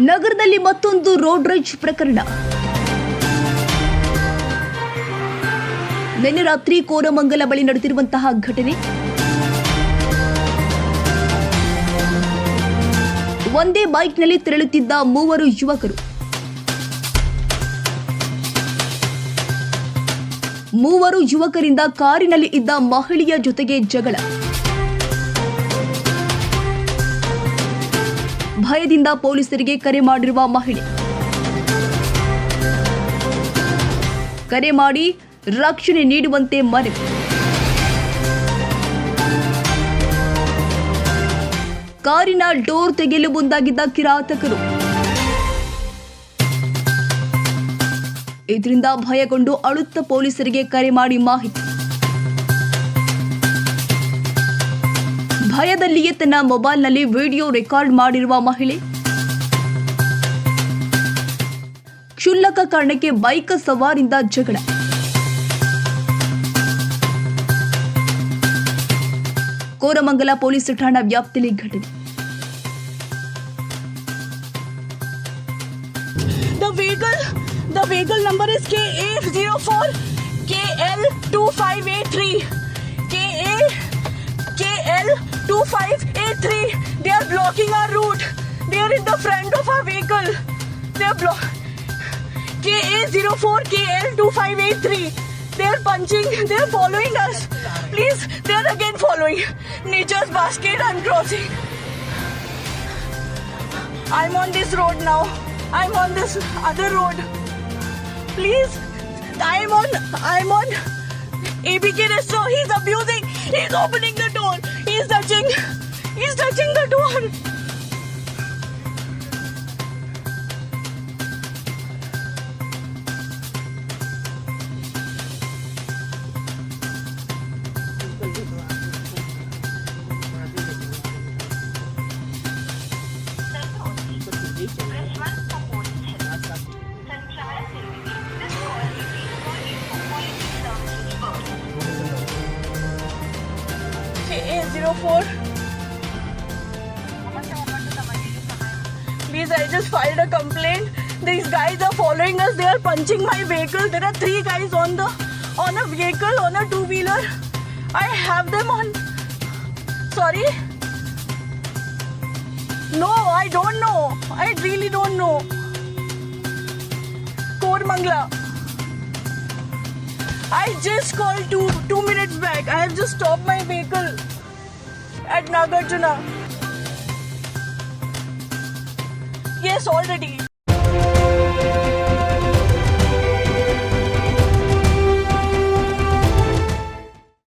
ನಗರದಲ್ಲಿ ಮತ್ತೊಂದು ರೋಡ್ ರೇಜ್ ಪ್ರಕರಣ. ನಿನ್ನೆ ರಾತ್ರಿ ಕೋರಮಂಗಲ ಬಳಿ ನಡೆದಿರುವಂತಹ ಘಟನೆ. ಒಂದೇ ಬೈಕ್ನಲ್ಲಿ ತೆರಳುತ್ತಿದ್ದ ಮೂವರು ಯುವಕರು. ಮೂವರು ಯುವಕರಿಂದ ಕಾರಿನಲ್ಲಿ ಇದ್ದ ಮಹಿಳೆಯ ಜೊತೆಗೆ ಜಗಳ. ಭಯದಿಂದ ಪೊಲೀಸರಿಗೆ ಕರೆ ಮಾಡಿರುವ ಮಹಿಳೆ. ಕರೆ ಮಾಡಿ ರಕ್ಷಣೆ ನೀಡುವಂತೆ ಮನವಿ. ಕಾರಿನ ಡೋರ್ ತೆಗೆಯಲು ಮುಂದಾಗಿದ್ದ ಕಿರಾತಕರು. ಇದರಿಂದ ಭಯಗೊಂಡು ಅಳುತ್ತ ಪೊಲೀಸರಿಗೆ ಕರೆ ಮಾಡಿ ಮಾಹಿತಿ. ಭಯದಲ್ಲಿಯೇ ತನ್ನ ಮೊಬೈಲ್ನಲ್ಲಿ ವಿಡಿಯೋ ರೆಕಾರ್ಡ್ ಮಾಡಿರುವ ಮಹಿಳೆ. ಕ್ಷುಲ್ಲಕ ಕಾರಣಕ್ಕೆ ಬೈಕ್ ಸವಾರಿಂದ ಜಗಳ. ಕೋರಮಂಗಲ ಪೊಲೀಸ್ ಠಾಣಾ ವ್ಯಾಪ್ತಿಯಲ್ಲಿ ಘಟನೆ. KA04 KL2583. Blocking our route. They are in the front of our vehicle. They are block. KA04 KL2583. They are punching. They are following us. Please, they are again following. Nature's basket. I'm crossing. I'm on this road now. I'm on this other road. Please, I'm on. I'm on. ABK restaurant. He's abusing. He's opening the door. He's touching. He's touching the door. KA04. Please, I just filed a complaint. These guys are following us. They are punching my vehicle. There are three guys on the on a vehicle on a two wheeler. I have them on. Sorry. No, I don't know. I really don't know. Kormangla. I just called two two minutes back. I have just stopped my vehicle at Nagarjuna. Yes, already.